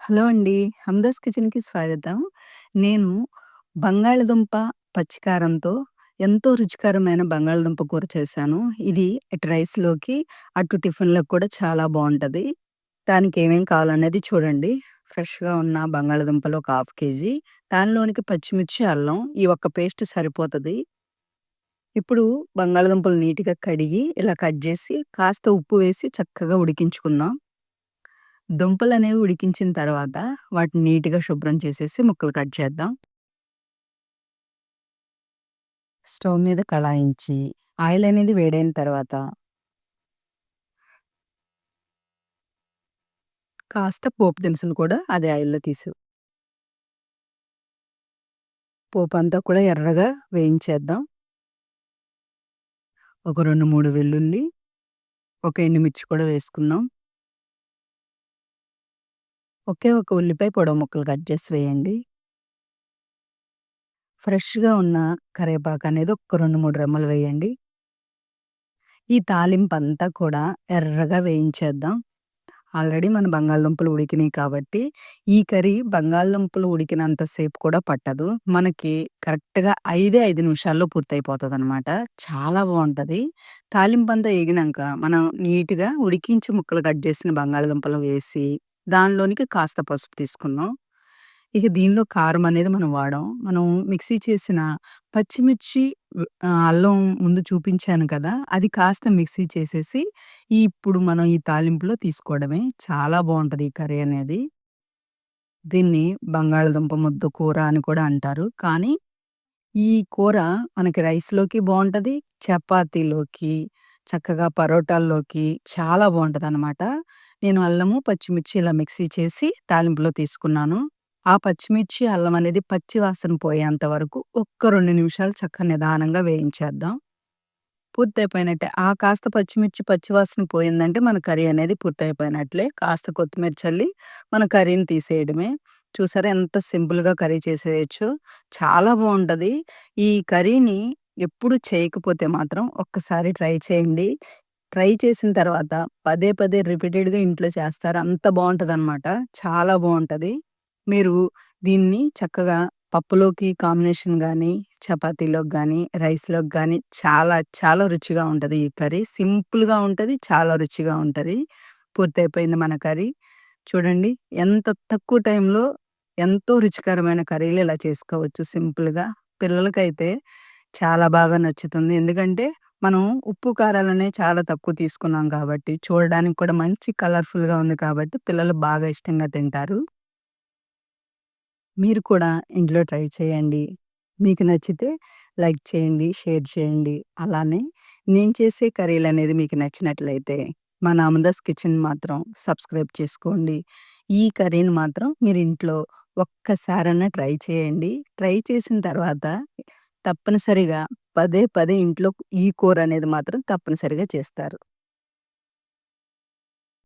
Hello అండి. హమ్దాస్ కిచెన్‌కి స్వాగతం. నేను బంగాళదుంప పచ్చికారంతో ఎంతో రుచికరమైన బంగాళదుంప కూర చేశాను. ఇది అటు రైస్‌లోకి, అటు టిఫిన్‌లకు కూడా చాలా బావుంటది. దానికి ఏమేం కావాలనేది చూడండి. ఫ్రెష్‌గా ఉన్న బంగాళదుంపలు ఒక హాఫ్ కేజీ, దానిలోనికి పచ్చిమిర్చి, అల్లం ఈ ఒక్క పేస్ట్ సరిపోతది. ఇప్పుడు బంగాళదుంపలు నీట్‌గా కడిగి, ఇలా కట్ జేసి, కాస్త ఉప్పు వేసి చక్కగా ఉడికించుకుందాం. దుంపలనేవి ఉడికించిన తర్వాత, వాటిని నీట్‌గా శుభ్రం చేసేసి ముక్కలు కట్ చేద్దాం. స్టవ్ మీద కళాయించి, ఆయిల్ అనేది వేడైన తర్వాత కాస్త పోపు దినుసులు కూడా అదే ఆయిల్‌లో తీసు పోపంతా కూడా ఎర్రగా వేయించేద్దాం. ఒక 2, 3 వెల్లుల్లి, ఒక ఎండుమిర్చి కూడా వేసుకుందాం. ఒకే ఒక ఉల్లిపాయ పొడవు ముక్కలు కట్ చేసి వేయండి. ఫ్రెష్‌గా ఉన్న కరివేపాకనేది ఒక 2, 3 రెమ్మలు వేయండి. ఈ తాలింపు అంతా కూడా ఎర్రగా వేయించేద్దాం. ఆల్రెడీ మన బంగాళదుంపలు ఉడికినాయి కాబట్టి, ఈ కర్రీ బంగాళదుంపలు ఉడికినంత సేపు కూడా పట్టదు. మనకి కరెక్ట్‌గా 5, 5 నిమిషాల్లో పూర్తయిపోతుంది అనమాట చాలా బావుంటది. తాలింపంతా ఎగినాక మనం నీట్‌గా ఉడికించి ముక్కలు కట్ చేసిన బంగాళదుంపలు వేసి, దానిలోనికి కాస్త పసుపు తీసుకున్నాం ఇక దీనిలో కారం అనేది మనం వాడం. మనం మిక్సీ చేసిన పచ్చిమిర్చి, వ్ ఆహ్, అల్లం ముందు చూపించాను కదా! అది కాస్త మిక్సీ చేసేసి, ఇప్పుడు మనం ఈ తాలింపులో తీసుకోవడమే. చాలా బావుంటది ఈ కర్రీ అనేది. దీన్ని బంగాళదుంప ముద్ద కూర అని కూడా అంటారు. కానీ, ఈ కూర మనకి రైస్‌లోకి బావుంటది. చపాతీలోకి, చక్కగా పరోటాల్లోకి చాలా బావుంటదనమాట. నేను అల్లము, పచ్చిమిర్చి ఇలా మిక్సీ చేసి తాలింపులో తీసుకున్నాను. ఆ పచ్చిమిర్చి, అల్లం అనేది పచ్చి వాసన పోయేంత వరకు ఒక్క 2 నిమిషాలు చక్కగా నిదానంగా వేయించేద్దాం. పూర్తయిపోయినట్టే. ఆ కాస్త పచ్చిమిర్చి పచ్చి వాసన పోయిందంటే మన కర్రీ అనేది పూర్తయిపోయినట్లే. కాస్త కొత్తిమీర చల్లి మన కర్రీని తీసేయడమే. చూసారా ఎంత సింపుల్‌గా కర్రీ చేసేయొచ్చు చాలా బావుంటది. ఈ కర్రీని ఎప్పుడు చేయకపోతే మాత్రం ఒక్కసారి ట్రై చేయండి. ట్రై చేసిన తర్వాత పదే పదే రిపీటెడ్‌గా ఇంట్లో చేస్తారు. అంత బాగుంటుంది అనమాట చాలా బాగుంటుంది మీరు దీన్ని చక్కగా పప్పులోకి కాంబినేషన్ కానీ చపాతీలోకి కానీ రైస్‌లోకి కానీ చాలా చాలా రుచిగా ఉంటుంది ఈ కర్రీ. సింపుల్‌గా ఉంటుంది చాలా రుచిగా ఉంటుంది పూర్తయిపోయింది మన కర్రీ. చూడండి ఎంత తక్కువ టైంలో ఎంతో రుచికరమైన కర్రీలు ఇలా చేసుకోవచ్చు సింపుల్‌గా. పిల్లలకైతే చాలా బాగా నచ్చుతుంది. ఎందుకంటే, మనం ఉప్పు, కారాలనేవి చాలా తక్కువ తీసుకున్నాం కాబట్టి, చూడడానికి కూడా మంచి కలర్‌ఫుల్‌గా ఉంది కాబట్టి, పిల్లలు బాగా ఇష్టంగా తింటారు. మీరు కూడా ఇంట్లో ట్రై చేయండి. మీకు నచ్చితే లైక్ చేయండి, షేర్ చేయండి. అలానే నేను చేసే కర్రీలనేది మీకు నచ్చినట్లయితే, మన అమదాస్ కిచెన్ మాత్రం సబ్స్క్రైబ్ చేసుకోండి. ఈ కర్రీని మాత్రం మీరు ఇంట్లో ఒక్కసారన్నా ట్రై చేయండి. ట్రై చేసిన తర్వాత తప్పనిసరిగా పదే పదే ఇంట్లో ఈ కూర అనేది మాత్రం తప్పనిసరిగా చేస్తారు.